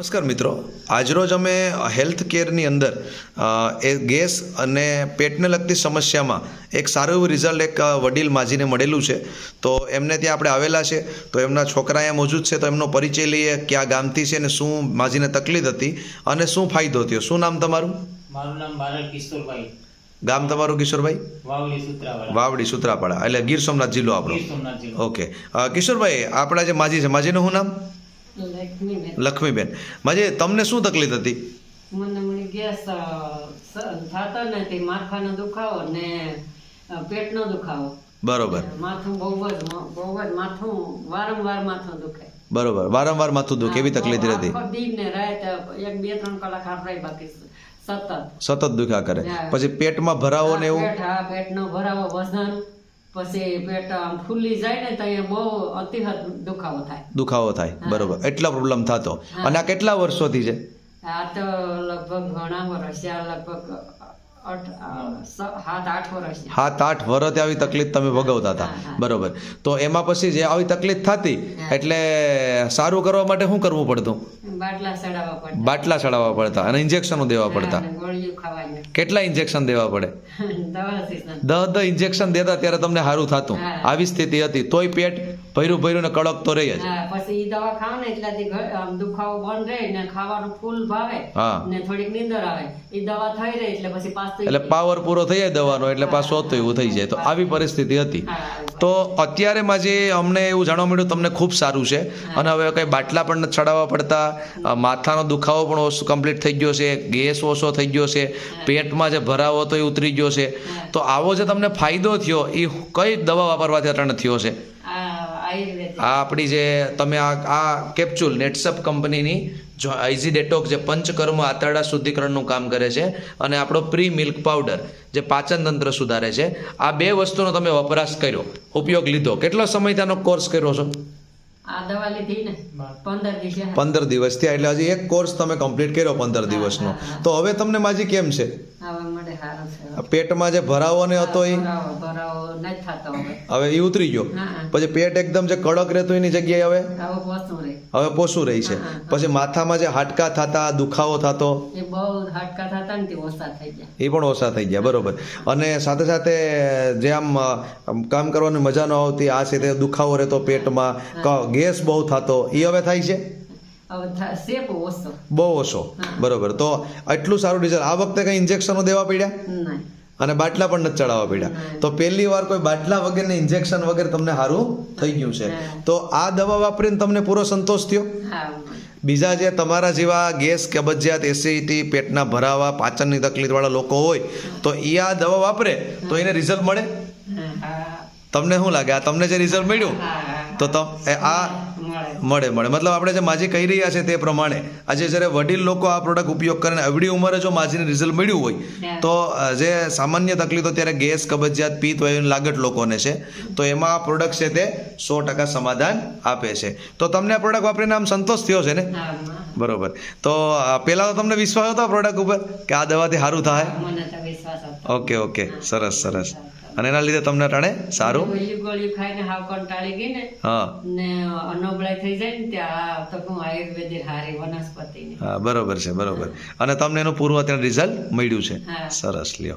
નમસ્કાર મિત્રો. આજરોજ અમે હેલ્થ કેરની અંદર એ ગેસ અને પેટને લગતી સમસ્યામાં એક સારું એવું રિઝલ્ટ એક વડીલ માજીને મળેલું છે. તો એમને ત્યાં આપણે આવેલા છે. તો એમના છોકરા અહીંયા મોજૂદ છે. તો એમનો પરિચય લઈએ ક્યાં ગામથી છે અને શું માજીને તકલીફ હતી અને શું ફાયદો થયો. શું નામ તમારું? મારું નામ બારડ કિશોરભાઈ. ગામ તમારું કિશોરભાઈ? વાવડી સુત્રાપાડા. એટલે ગીર સોમનાથ જિલ્લો આપણો. ઓકે. કિશોરભાઈ આપણા જે માજી છે માજીનું શું નામ? લક્ષ્મીબેન. માજી તમને શું તકલીફ હતી? મને મને ગેસ થતો નથી માથાનો દુખાવો ને પેટનો દુખાવો. બરોબર. માથું બહુ જ બહુ જ માથું વારંવાર માથું દુખે. બરોબર. વારંવાર માથું દુખે એવી તકલીફ રહેતી? આખો ને રાત એક બે ત્રણ કલાક આપણે બાકી સતત. સતત દુખ્યા કરે. પછી પેટમાં ભરાવો ને એવું? પેટ હા પેટનો ભરાવો વજન. પછી પેટ આમ ફૂલી જાય ને તો એ બહુ અતિહદ દુખાવો થાય. દુખાવો થાય. બરોબર. એટલો પ્રોબ્લેમ થતો. અને આ કેટલા વર્ષોથી છે? આ તો લગભગ ઘણા વર્ષ આ લગભગ સાત આઠ વર્ષથી આવી તકલીફ તમે ભોગવતા હતા. બરોબર. તો એમાં પછી જે આવી તકલીફ થતી એટલે સારું કરવા માટે શું કરવું પડતું? બાટલા ચડાવવા પડતા. અને ઇન્જેક્શનો દેવા પડતા. કેટલા ઇન્જેક્શન દેવા પડે? દહ દહ ઇન્જેક્શન દેતા ત્યારે તમને સારું થતું. આવી સ્થિતિ હતી. તોય પેટ ભર્યું ભર્યું ને કડક તો રહી જ. હા પછી ઈ દવા ખાવ ને એટલાથી દુખાવો બંધ રહે ને ખાવાનું ફૂલ ભાવે ને થોડીક નીંદર આવે. ઈ દવા થઈ રહે એટલે પછી પાછું એટલે પાવર પૂરો થઈ જાય દવાનો એટલે પાછો તો એવું થઈ જાય. તો આવી પરિસ્થિતિ હતી. તો અત્યારે માં જે અમને એવું જાણવા મળ્યું તમને ખૂબ સારું છે. અને હવે કંઈ બાટલા પણ ચડાવવા પડતા. માથાનો દુખાવો પણ ઓછો કમ્પ્લીટ થઈ ગયો છે. ગેસ ઓછો થઈ ગયો છે. પેટમાં જે ભરાવો હતો એ ઉતરી ગયો છે. તો આવો જે તમને ફાયદો થયો એ કઈ દવા વાપરવાથી અટાણે થયો છે? આ આપણી જે તમે આ આ કેપ્ચ્યુલ નેટસપ કંપનીની જો આઈઝી ડેટોક જે પંચકર્મ આંતરડા શુદ્ધિકરણનું કામ કરે છે અને આપણો પ્રી મિલ્ક પાવડર જે પાચન તંત્ર સુધારે છે આ બે વસ્તુનો તમે વપરાશ કર્યો ઉપયોગ લીધો. કેટલો સમય તેનો કોર્સ કર્યો છો? આ દવા લીધી ને પંદર દિવસથી એટલે હજી એક કોર્સ તમે કમ્પ્લીટ કર્યો પંદર દિવસનો. તો હવે તમને માજી કેમ છે? સારું છે. પેટમાં જે ભરાવો ને હતો એ ભરાવો ભરાવો થતો હવે. હવે એ ઉતરી ગયો. પછી પેટ એકદમ જે કડક રહેતો એની જગ્યાએ હવે? હવે પોસું રહે. હવે પોસું રહી છે. પછી માથામાં જે હાડકા થતા દુખાવો થતો? એ બહુ હાડકા થતા ને તે ઓછા થઈ ગયા. એ પણ ઓછા થઈ ગયા બરોબર. અને સાથે સાથે જે આમ કામ કરવાની મજા ન આવતી આ છે તે દુખાવો રહેતો પેટમાં ગેસ બહુ થતો એ હવે થાય છે? બહુ ઓછો. બરોબર. તો આટલું સારું રિઝલ્ટ આ વખતે કઈ ઇન્જેક્શનો દેવા પડ્યા? અને બાટલા પણ નથી ચડાવવા પડ્યા. તો પહેલી વાર કોઈ બાટલા વગર ને ઇન્જેક્શન વગર તમને સારું થઈ ગયું છે. તો આ દવા વાપરીને તમને પૂરો સંતોષ થયો? બીજા જે તમારા જેવા ગેસ કબજિયાત એસિડિટી પેટના ભરાવા પાચનની તકલીફવાળા લોકો હોય તો એ આ દવા વાપરે તો એને રિઝલ્ટ મળે? હા. તમને શું લાગે? આ તમને જે રિઝલ્ટ મળ્યું તો આ મળે મળે. મતલબ આપણે જે માજી કહી રહ્યા છે તે પ્રમાણે આજે જ્યારે વડીલ લોકો આ પ્રોડક્ટ ઉપયોગ કરીને અવડી ઉંમરે જો માજીને રિઝલ્ટ મળ્યું હોય તો જે સામાન્ય તકલીફો ત્યારે ગેસ કબજિયાત પિત્ત વાયુની લાગત લોકોને છે. તો એમાં આ પ્રોડક્ટ છે તે સો ટકા સમાધાન આપે છે. તો તમને આ પ્રોડક્ટ વાપરીને આમ સંતોષ થયો છે ને. બરોબર. તો પહેલા તો તમને વિશ્વાસ હતો પ્રોડક્ટ ઉપર? કે આ દવાથી સારું થાય? Okay okay. સરસ સરસ. અને એના લીધે તમને ટાણે સારું? ગોળીઓ ખાઈને હાવ કંટાળી ગઈ ને હા. ને અનબળાઈ થઈ જાય ને ત્યાં આ તો હું આયુર્વેદિક હારી વનસ્પતિ હા બરોબર છે બરોબર. અને તમને એનું પૂર્વ અત્યારે રિઝલ્ટ મળ્યું છે. સરસ લ્યો.